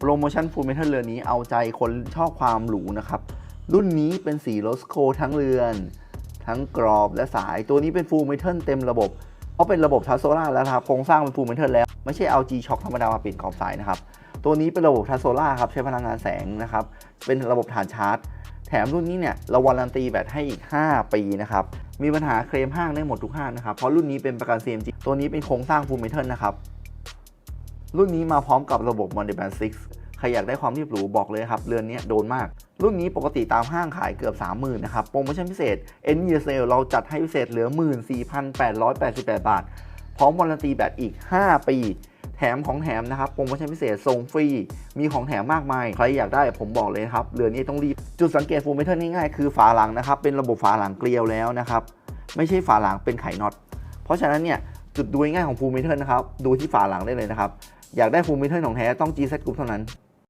โปรโมชั่นฟูลเมทัลเรือนนี้เอาใจคนชอบความหรูนะครับ รุ่นนี้เป็นสีโรสโคทั้งเรือน ทั้งกรอบและสายตัวนี้เป็นฟูลเมทัลเต็มระบบเพราะเป็นระบบทัสโซล่าแล้วครับโครงสร้างเป็นฟูลเมทัลแล้ว ไม่ใช่เอา G Shock ธรรมดามาปลี่ยนกรอบสายนะครับ ตัวนี้เป็นระบบทัสโซล่าครับใช้พลังงานแสงนะครับ เป็นระบบฐานชาร์จ แถมรุ่นนี้เนี่ยเราวารันตีแบตให้อีก 5 ปีนะครับมีปัญหาเคลมห้างได้หมดทุกห้างนะครับเพราะรุ่นนี้เป็นประกัน CMG ตัวนี้เป็นโครงสร้างฟูลเมทัลนะครับ รุ่นนี้มาพร้อมกับระบบ m o n d e b a n d 6 ใครอยากได้ความรีบหรูบอกเลยครับ เรือนนี้โดนมาก รุ่นนี้ปกติตามห้างขายเกือบ 30,000 นะครับ โปรโมชั่นพิเศษ N Year Sale เราจัดให้พิเศษเหลือ 14,888 บาท พร้อมวารันตีแบตอีก 5 ปีแถมของแถมนะครับโปรโมชั่นพิเศษส่งฟรี มีของแถมมากมาย ใครอยากได้ผมบอกเลยครับ เรือนนี้ต้องรีบ จุดสังเกตฟูลเมทัลง่ายๆคือฝาหลังนะครับ เป็นระบบฝาหลังเกลียวแล้วนะครับ ไม่ใช่ฝาหลังเป็นไขน็อต เพราะฉะนั้นเนี่ย จุดดูง่ายของฟูลเมทัลนะครับ ดูที่ฝาหลังได้เลยนะครับ อยากได้ฟูลเมทัลของแท้ต้อง G Z Group เท่านั้น